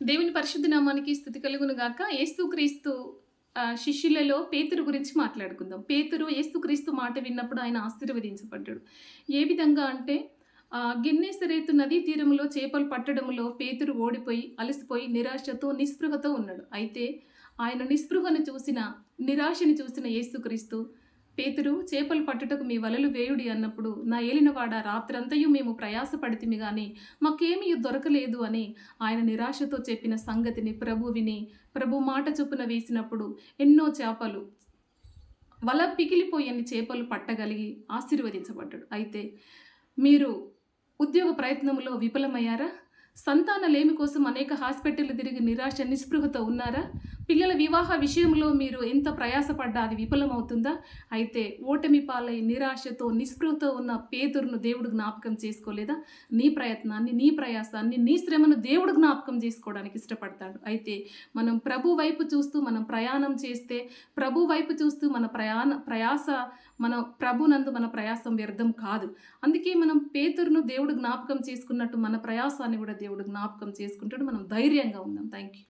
దేవుని పరిశుద్ధ నామానికి స్థుతి కలుగును గాక. ఏసుక్రీస్తు శిష్యులలో పేతురు గురించి మాట్లాడుకుందాం. పేతురు ఏసుక్రీస్తు మాట విన్నప్పుడు ఆయన ఆశీర్వదించబడ్డాడు. ఏ విధంగా అంటే గిన్నెసరేతు నదీ తీరములో చేపలు పట్టడములో పేతురు ఓడిపోయి అలసిపోయి నిరాశతో నిస్పృహతో ఉన్నాడు. అయితే ఆయన నిస్పృహను చూసిన నిరాశని చూసిన ఏసుక్రీస్తు పేతురు చేపలు పట్టుటకు మీ వలలు వేయుడి అన్నప్పుడు నా ఏలినవాడ రాత్రంతయు మేము ప్రయాసపడితిమి గాని మాకేమీ దొరకలేదు అని ఆయన నిరాశతో చెప్పిన సంగతిని ప్రభు విని ప్రభు మాట చొప్పున వేసినప్పుడు ఎన్నో చేపలు వల పిగిలిపోయని చేపలు పట్టగలిగి ఆశీర్వదించబడ్డాడు. అయితే మీరు ఉద్యోగ ప్రయత్నంలో విఫలమయ్యారా? సంతాన లేమి కోసం అనేక హాస్పిటల్ తిరిగి నిరాశ నిస్పృహతో ఉన్నారా? పిల్లల వివాహ విషయంలో మీరు ఎంత ప్రయాసపడ్డా అది విఫలమవుతుందా? అయితే ఓటమి పాలై నిరాశతో నిస్పృహతో ఉన్న పేతురును దేవుడు జ్ఞాపకం చేసుకోలేదా? నీ ప్రయత్నాన్ని నీ ప్రయాసాన్ని నీ శ్రమను దేవుడు జ్ఞాపకం చేసుకోవడానికి ఇష్టపడతాడు. అయితే మనం ప్రభు వైపు చూస్తూ మనం ప్రయాణం చేస్తే ప్రభు వైపు చూస్తూ మన ప్రయాణ ప్రయాస మన ప్రభునందు మన ప్రయాసం వ్యర్థం కాదు. అందుకే మనం పేతురును దేవుడు జ్ఞాపకం చేసుకున్నట్టు మన ప్రయాసాన్ని కూడా దేవుడు జ్ఞాపకం చేసుకుంటాడు. మనం ధైర్యంగా ఉందాం. Thank you